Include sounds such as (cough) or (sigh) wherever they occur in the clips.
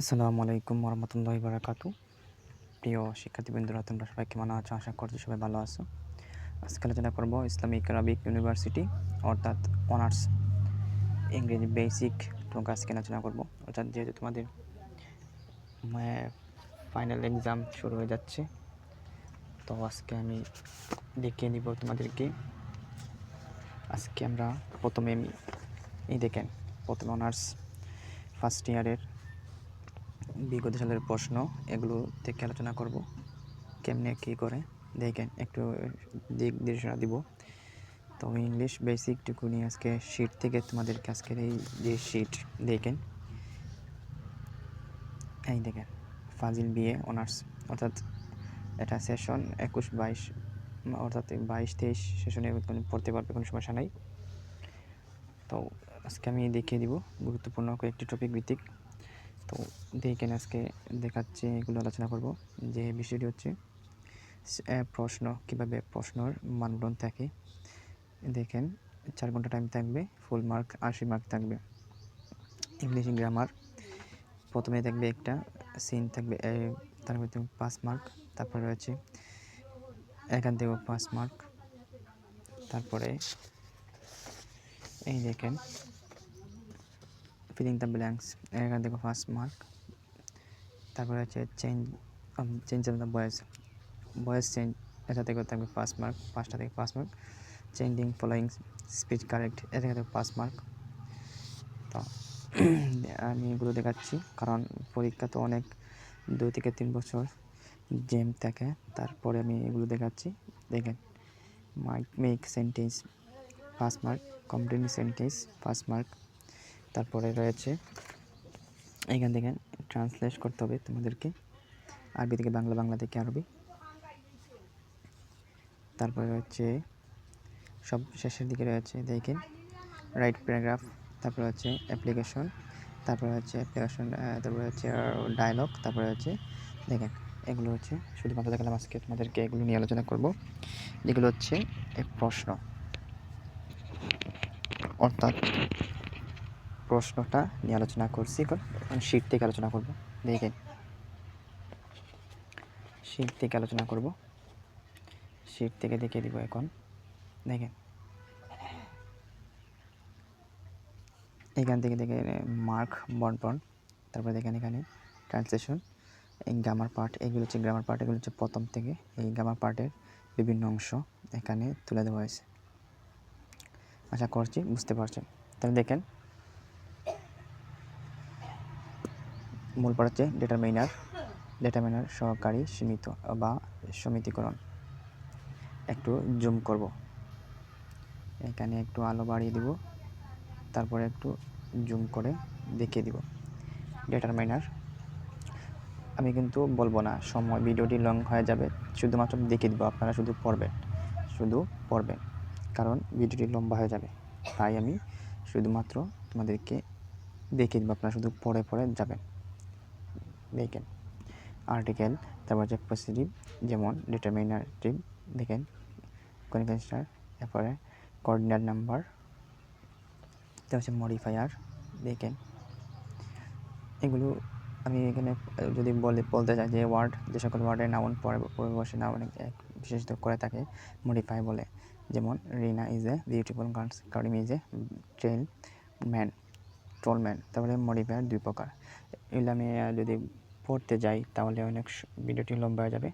আসসালামু আলাইকুম রহমতুল্লাহি বারাকাতু প্রিয় শিক্ষার্থীবৃন্দরা, তোমরা সবাই কেমন আছো? আশা করছি সবাই ভালো আছো। আজকে আলোচনা করব ইসলামিক আরবিক ইউনিভার্সিটি, অর্থাৎ অনার্স ইংরেজি বেসিক। তোমাকে আজকে আলোচনা করব। অর্থাৎ যেহেতু তোমাদের ফাইনাল এক্সাম শুরু হয়ে যাচ্ছে, তো আজকে আমি দেখিয়ে নিব তোমাদেরকে। আজকে আমরা প্রথমে আমি এই দেখেন, প্রথমে অনার্স ফার্স্ট ইয়ারের বিগত সালের প্রশ্ন, এগুলো থেকে আলোচনা করব। কেমনে, কী করে? দেখেন, একটু দিক নির্দেশনা দিব। তো ইংলিশ বেসিকটুকু নিয়ে আজকে শিট থেকে তোমাদেরকে আজকের এই যে শিট দেখেন। এই দেখেন, ফাজিল বিয়ে অনার্স অর্থাৎ এটা সেশন একুশ বাইশ, অর্থাৎ বাইশ তেইশ সেশনে পড়তে পারবে, কোনো সমস্যা নাই। তো আজকে আমি দেখিয়ে দিব গুরুত্বপূর্ণ কয়েকটি টপিক ভিত্তিক। তো দেখেন আজকে দেখাচ্ছি, এগুলো আলোচনা করব। যে বিষয়টি হচ্ছে প্রশ্ন, কীভাবে প্রশ্নর মানবন্ধন থাকে। দেখেন, চার ঘণ্টা টাইম থাকবে ফুল মার্ক আশি মার্ক থাকবে। ইংলিশ গ্রামার প্রথমে থাকবে একটা সিন থাকবে তারপরে থাকবে পাঁচ মার্ক তারপরে রয়েছে, এখান থেকেও পাঁচ মার্ক তারপরে এই দেখেন ফিলিং দ্য ব্ল্যাঙ্কস এখান থেকে ফার্স্ট মার্ক তারপরে হচ্ছে change change of the voice voice change এটা থেকে থাকবে ফার্স্ট মার্ক পাঁচটা থেকে পাঁচ mark changing following speech correct এটা থেকে পাঁচ মার্ক তো, (clears throat) আমি এগুলো দেখাচ্ছি, কারণ পরীক্ষা তো অনেক দুই থেকে তিন বছর জেম থাকে। তারপরে আমি এগুলো দেখাচ্ছি। দেখেন মাইক মেক সেন্টেন্স পাঁচ মার্ক কমপ্লিট সেন্টেন্স পাঁচ মার্ক তারপরে রয়েছে, এখান থেকে ট্রান্সলেট করতে হবে তোমাদেরকে, আরবি থেকে বাংলা বাংলা থেকে আরবি। তারপরে রয়েছে, সব শেষের দিকে রয়েছে, দেখেন রাইট প্যারাগ্রাফ তারপরে হচ্ছে অ্যাপ্লিকেশন তারপরে হচ্ছে অ্যাপ্লিকেশন তারপরে হচ্ছে ডায়লগ তারপরে হচ্ছে দেখেন, এগুলো হচ্ছে শুধুমাত্র দেখালাম আজকে, তোমাদেরকে এগুলো নিয়ে আলোচনা করব, যেগুলো হচ্ছে প্রশ্ন। অর্থাৎ প্রশ্নটা নিয়ে আলোচনা করছি এখন। শীত থেকে আলোচনা করব। দেখেন। শীত থেকে আলোচনা করব। শীত থেকে দেখে দিব এখন। দেখেন। এখান থেকে দেখে মার্ক বন্টন তারপরে দেখেন এখানে ট্রান্সলেশন এই গ্রামার পার্ট এগুলো হচ্ছে গ্রামার পার্ট এগুলো হচ্ছে প্রথম থেকে। এই গ্রামার পার্টের বিভিন্ন অংশ এখানে তুলে দেওয়া হয়েছে। আশা করছি বুঝতে পারছেন। তাহলে দেখেন মূল পড় হচ্ছে ডেটারমিনার ডেটারমিনার সহকারী সীমিত বা সমিতিকরণ। একটু জুম করব। এখানে একটু আলো বাড়িয়ে দিব। তারপরে একটু জুম করে দেখিয়ে দিব। ডেটারমাইনার আমি কিন্তু বলব না, সময়, ভিডিওটি লং হয়ে যাবে। শুধুমাত্র দেখিয়ে দিব, আপনারা শুধু পড়বেন শুধু পড়বেন, কারণ ভিডিওটি লম্বা হয়ে যাবে। তাই আমি শুধুমাত্র তোমাদেরকে দেখিয়ে দেবো, আপনারা শুধু পড়ে পড়ে যাবেন। দেখেন। আর্টিকেল তারপর হচ্ছে পজিটিভ যেমন ডিটারমিনাটিভ দেখেন। কনভেনশনাল তারপরে কোঅর্ডিনেট নাম্বার তারপর হচ্ছে মডিফায়ার দেখেন। এগুলো আমি এখানে যদি বলে, বলতে চাই যে ওয়ার্ড যে সকল ওয়ার্ডের নাউন পরে বসে নাউন বিশেষত করে থাকে মডিফাই বলে। যেমন Rina is a beautiful girls Karim is a tall man tall man তারপরে মডিফায়ার দুই প্রকার। এগুলো আমি যদি পড়তে যাই, তাহলে অনেক ভিডিওটি লম্বা হয়ে যাবে।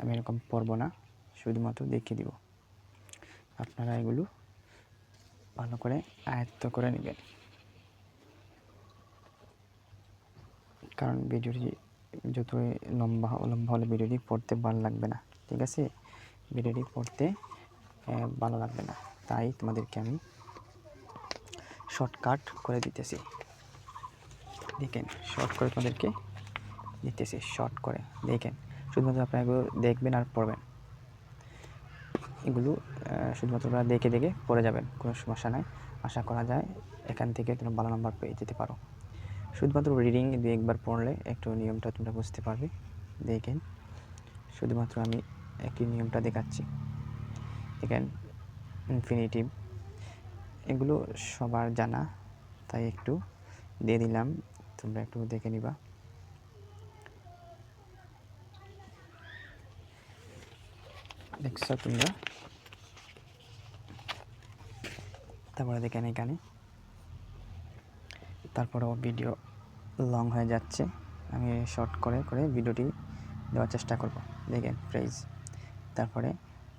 আমি এরকম পড়ব না, শুধুমাত্র দেখিয়ে দিব। আপনারা এগুলো ভালো করে আয়ত্ত করে নেবেন। কারণ ভিডিওটি যতই লম্বা লম্বা হলে ভিডিওটি পড়তে ভালো লাগবে না, ঠিক আছে? ভিডিওটি পড়তে ভালো লাগবে না। তাই তোমাদেরকে আমি শর্টকাট করে দিতেছি। দেখেন, শর্ট করে তোমাদেরকে দিতেছি শর্ট করে, দেখেন। শুধুমাত্র আপনারা এগুলো দেখবেন আর পড়বেন। এগুলো শুধুমাত্র আপনারা দেখে দেখে পড়ে যাবেন, কোনো সমস্যা নাই। আশা করা যায় এখান থেকে তোমরা ভালো নাম্বার পেয়ে যেতে পারো। শুধুমাত্র রিডিং দু একবার পড়লে একটু নিয়মটা তোমরা বুঝতে পারবে। দেখেন, শুধুমাত্র আমি একটি নিয়মটা দেখাচ্ছি। দেখেন ইনফিনিটিভ এগুলো সবার জানা, তাই একটু দিয়ে দিলাম, তোমরা একটু দেখে নিবা। দেখছ তোমরা? তারপরে দেখেন এখানে। তারপরেও ভিডিও লং হয়ে যাচ্ছে। আমি শর্ট করে করে ভিডিওটি দেওয়ার চেষ্টা করব। দেখেন প্রাইজ তারপরে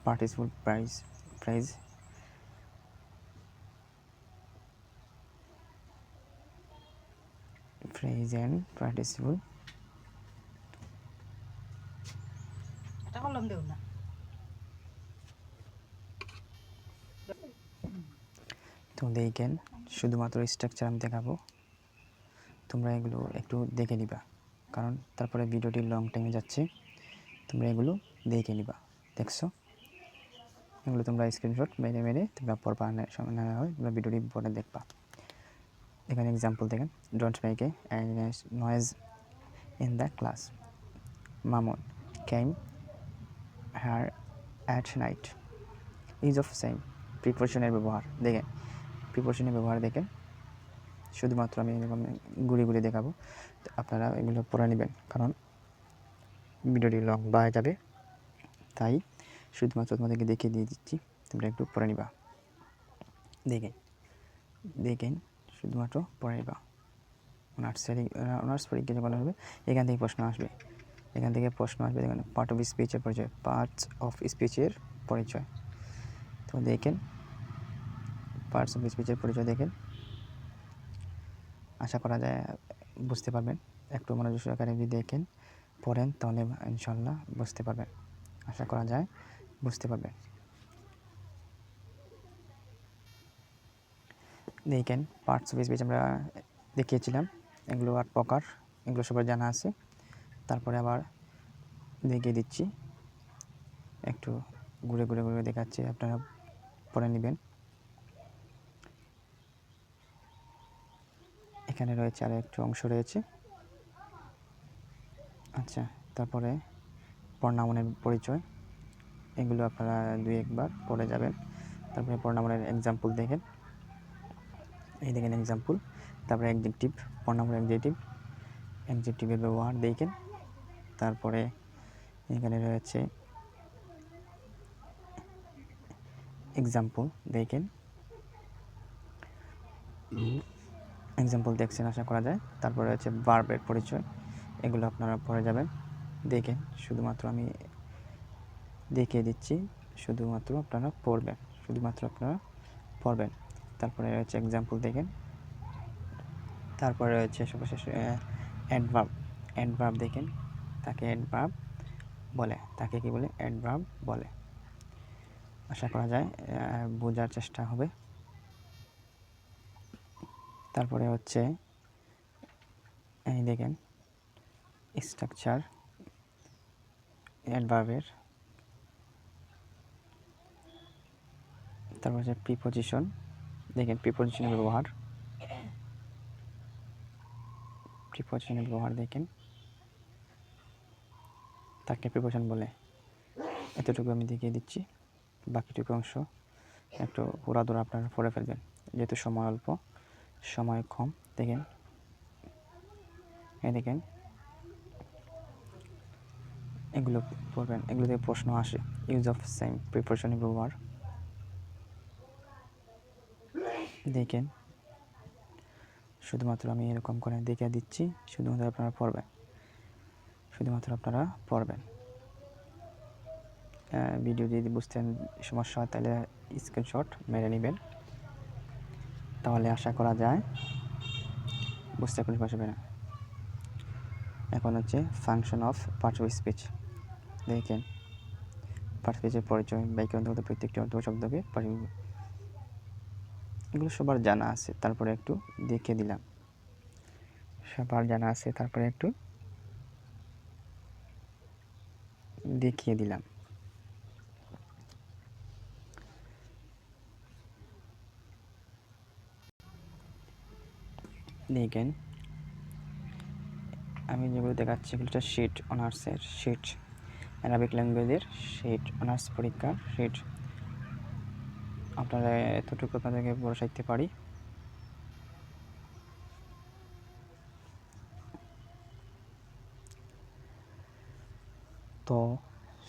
participle phrase phrase phrase and participle এটা কলম দেও না। তো দেখেন শুধুমাত্র স্ট্রাকচার আমি দেখাবো। তোমরা এগুলো একটু দেখে নিবা। কারণ তারপরে ভিডিওটি লং টাইমে যাচ্ছে, তোমরা এগুলো দেখে নিবা। দেখছ? এগুলো তোমরা স্ক্রিনশট মেরে মেরে তোমরা পড়বা না- হয়, তোমরা ভিডিওটি পরে দেখবা। এখানে এক্সাম্পল দেখেন don't make a noise in the class Mamun came here at night is of same প্রিপোজিশনের ব্যবহার। দেখেন প্রিপোজিশনের ব্যবহার দেখেন শুধুমাত্র আমি এরকম ঘুরে ঘুরে দেখাবো। তো আপনারা এগুলো পড়ে নেবেন, কারণ ভিডিওটি লং হয়ে যাবে। তাই শুধুমাত্র তোমাদেরকে দেখিয়ে দিয়ে দিচ্ছি, তোমরা একটু পড়ে নিবা। দেখেন দেখেন, শুধুমাত্র পড়ে নিবা। অনার্সের অনার্স পরীক্ষা যখন হবে, এখান থেকে প্রশ্ন আসবে। এখান থেকে প্রশ্ন আসবে, দেখেন পার্ট অফ স্পিচের পরিচয় পার্টস অফ স্পিচের পরিচয়। তো দেখেন পার্টস অফ স্পিচের পরিচয় দেখেন। আশা করা যায়, বুঝতে পারবেন। একটু মনোযোগ সহকারে যদি দেখেন, পড়েন, তাহলে ইনশাল্লাহ বুঝতে পারবেন। আশা করা যায়, বুঝতে পারবেন। দেখেন পার্টস অফ স্পিচ আমরা দেখিয়েছিলাম। এগুলো আট প্রকার, এগুলো সবার জানা আছে। তারপরে আবার দেখিয়ে দিচ্ছি। একটু ঘুরে ঘুরে ঘুরে দেখাচ্ছি, আপনারা পড়ে নেবেন। এখানে রয়েছে আর একটু অংশ রয়েছে। আচ্ছা তারপরে পর্ণামনের পরিচয়। এগুলো আপনারা দুই একবার পড়ে যাবেন। তারপরে পর্ণামনের এক্সাম্পল দেখেন। এই দেখেন এক্সাম্পল তারপরে অ্যাডজেক্টিভ পর্ণামন অ্যাডজেক্টিভ অ্যাডজেক্টিভের ব্যবহার দেখেন। তারপরে এখানে রয়েছে এক্সাম্পল দেখেন। এক্সাম্পল দেখছেন, আশা করা যায়। তারপরে হচ্ছে বার্বের পরিচয়, এগুলো আপনারা পড়ে যাবেন। দেখেন শুধুমাত্র আমি দেখিয়ে দিচ্ছি, শুধুমাত্র আপনারা পড়বেন, শুধুমাত্র আপনারা পড়বেন। তারপরে রয়েছে এক্সাম্পল দেখেন। তারপরে রয়েছে সর্বশেষ অ্যাডভার্ব অ্যাডভার্ব দেখেন। তাকে অ্যাডভার্ব বলে, তাকে কি বলে? অ্যাডভার্ব বলে। আশা করা যায় বোঝার চেষ্টা হবে। তারপরে হচ্ছে, এই দেখেন স্ট্রাকচার অ্যাডভার্বের তারপর হচ্ছে প্রিপোজিশন দেখেন প্রিপোজিশনের ব্যবহার প্রিপোজিশনের ব্যবহার দেখেন, তাকে প্রিপোজিশন বলে, এতটুকু আমি দেখিয়ে দিচ্ছি, বাকিটুকু অংশ একটু পুরাদুরা আপনারা পড়ে ফেলবেন, যেহেতু সময় অল্প। সময় কম, দেখেন। এই দেখেন। এগুলো পড়বেন, এগুলো থেকে প্রশ্ন আসে। ইউজ অফ সেম প্রিপারেশনের ব্যবহার দেখেন। শুধুমাত্র আমি এরকম করে দেখে দিচ্ছি, শুধুমাত্র আপনারা পড়বেন। শুধুমাত্র আপনারা পড়বেন। ভিডিও যদি বুঝতেন সমস্যা হয়, তাহলে স্ক্রিনশট মেরে নেবেন। তাহলে আশা করা যায় বুঝতে সমস্যা হবে না। এখন হচ্ছে function of parts of speech দেখেন পার্টস স্পিচের পরিচয়, ব্যাকরণ অন্তর্গত প্রত্যেকটি অর্থ শব্দকে পারি- এগুলো সবার জানা আছে, তারপরে একটু দেখে দিলাম। সবার জানা আছে, তারপরে একটু দেখিয়ে দিলাম। দেখেন আমি যেগুলো দেখাচ্ছি এগুলো হচ্ছে শিট অনার্সের শিট অ্যারাবিক ল্যাঙ্গুয়েজের শিট অনার্স পরীক্ষা শিট আপনারা এতটুকু আপনাদেরকে দিতে পারি। তো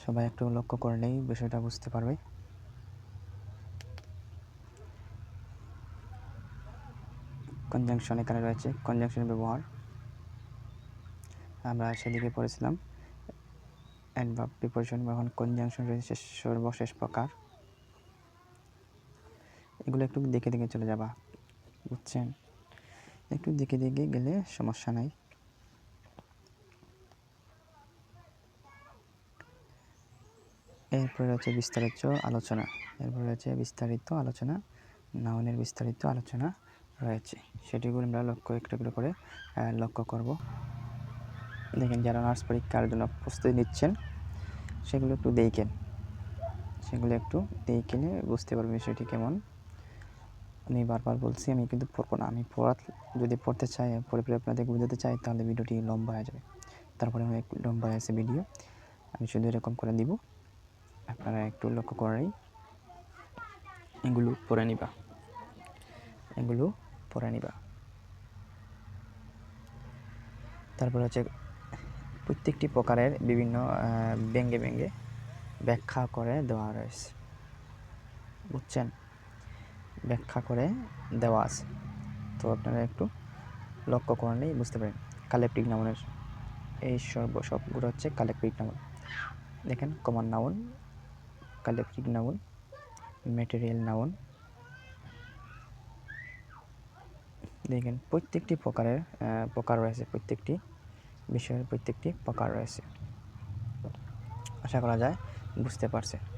সবাই একটু লক্ষ্য করলেই বিষয়টা বুঝতে পারবে। কনজাংশন এখানে রয়েছে কনজাংশনের ব্যবহার। আমরা সেদিকে পড়েছিলাম। অ্যাডভার্ব প্রিপোজিশন এখন কনজাংশন রয়েছে সর্বশেষ প্রকার। এগুলো একটু দেখে দেখে চলে যাবা, বুঝছেন? একটু দেখে দেখে গেলে সমস্যা নাই। এরপরে রয়েছে বিস্তারিত আলোচনা। এরপরে রয়েছে বিস্তারিত আলোচনা নাউনের বিস্তারিত আলোচনা। রয়েছে। সেটিগুলো আমরা লক্ষ্য একটু একটু করে লক্ষ্য করব। দেখেন যারা নার্স পরীক্ষার জন্য প্রস্তুতি নিচ্ছেন, সেগুলো একটু দেখেন সেগুলো একটু দেখে বুঝতে পারবেন বিষয়টি কেমন। আমি বারবার বলছি, আমি কিন্তু পড়ব না। আমি পড়া, যদি পড়তে চাই, পড়ে পড়ে আপনাদেরকে বোঝাতে চাই, তাহলে ভিডিওটি লম্বা হয়ে যাবে। তারপরে অনেক লম্বা হয়েছে ভিডিও। আমি শুধু এরকম করে দিব। আপনারা একটু লক্ষ্য করেই এগুলো পড়ে নিবা। এগুলো পড়ে নিবা। তারপর হচ্ছে প্রত্যেকটি প্রকারের বিভিন্ন ব্যঙ্গে ব্যঙ্গে ব্যাখ্যা করে দেওয়া রয়েছে। বুঝছেন? ব্যাখ্যা করে দেওয়া আছে। তো আপনারা একটু লক্ষ্য করলেই বুঝতে পারেন। কালেকটিভ নাউনের এই সর্ব, সবগুলো হচ্ছে কালেকটিভ নাউন। দেখেন, common noun, collective noun material noun দেখেন প্রত্যেকটি প্রকারের প্রকার রয়েছে, প্রত্যেকটি বিষয়ের প্রত্যেকটি প্রকার রয়েছে। আশা করা যায় বুঝতে পারছে।